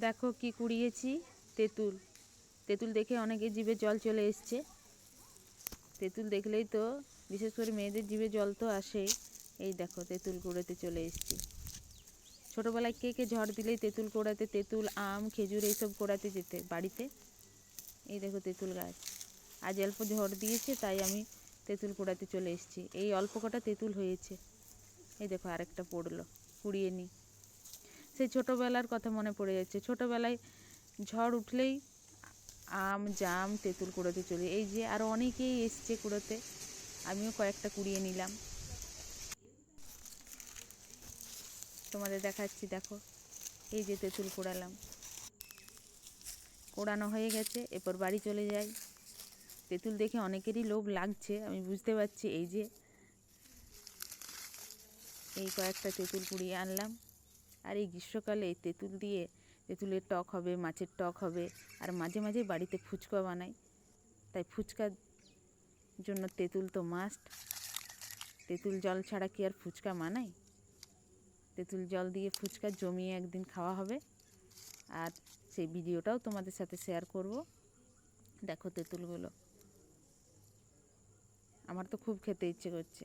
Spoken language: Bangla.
দেখো কি কুড়িয়েছি, তেঁতুল। তেঁতুল দেখে অনেকে জিভে জল চলে এসছে। তেঁতুল দেখলেই তো, বিশেষ করে মেয়েদের জিভে জল তো আসে এই দেখো, তেঁতুল কুড়োতে চলে এসছি। ছোটোবেলায় কে কে ঝড় দিলেই তেঁতুল কোড়াতে, তেঁতুল, আম, খেজুর এইসব কোড়াতে যেতে বাড়িতে? এই দেখো তেঁতুল গাছ। আজ অল্প ঝড় দিয়েছে, তাই আমি তেঁতুল কোড়াতে চলে এসেছি। এই অল্প কটা তেঁতুল হয়েছে। এই দেখো আরেকটা পড়ল। কুড়িয়ে নিই। সেই ছোটোবেলার কথা মনে পড়ে যাচ্ছে। ছোটোবেলায় ঝড় উঠলেই আম, জাম, তেঁতুল কুড়োতে চলে। এই যে আরও অনেকেই এসছে কুড়োতে, আমিও কয়েকটা কুড়িয়ে নিলাম। তোমাদের দেখাচ্ছি, দেখো। এই যে তেঁতুল কুড়ালাম। কোড়ানো হয়ে গেছে, এরপর বাড়ি চলে যাই। তেঁতুল দেখে অনেকেরই লোভ লাগছে, আমি বুঝতে পারছি। এই যে, এই কয়েকটা তেঁতুল কুড়িয়ে আনলাম। আর এই গ্রীষ্মকালে তেঁতুল দিয়ে তেঁতুলের টক হবে, মাছের টক হবে, আর মাঝে মাঝে বাড়িতে ফুচকা বানাই। তাই ফুচকার জন্য তেঁতুল তো মাস্ট তেঁতুল জল ছাড়া কি আর ফুচকা মানাই তেঁতুল জল দিয়ে ফুচকা জমিয়ে একদিন খাওয়া হবে। আর সেই ভিডিওটাও তোমাদের সাথে শেয়ার করব। দেখো তেঁতুলগুলো। আমার তো খুব খেতে ইচ্ছে করছে।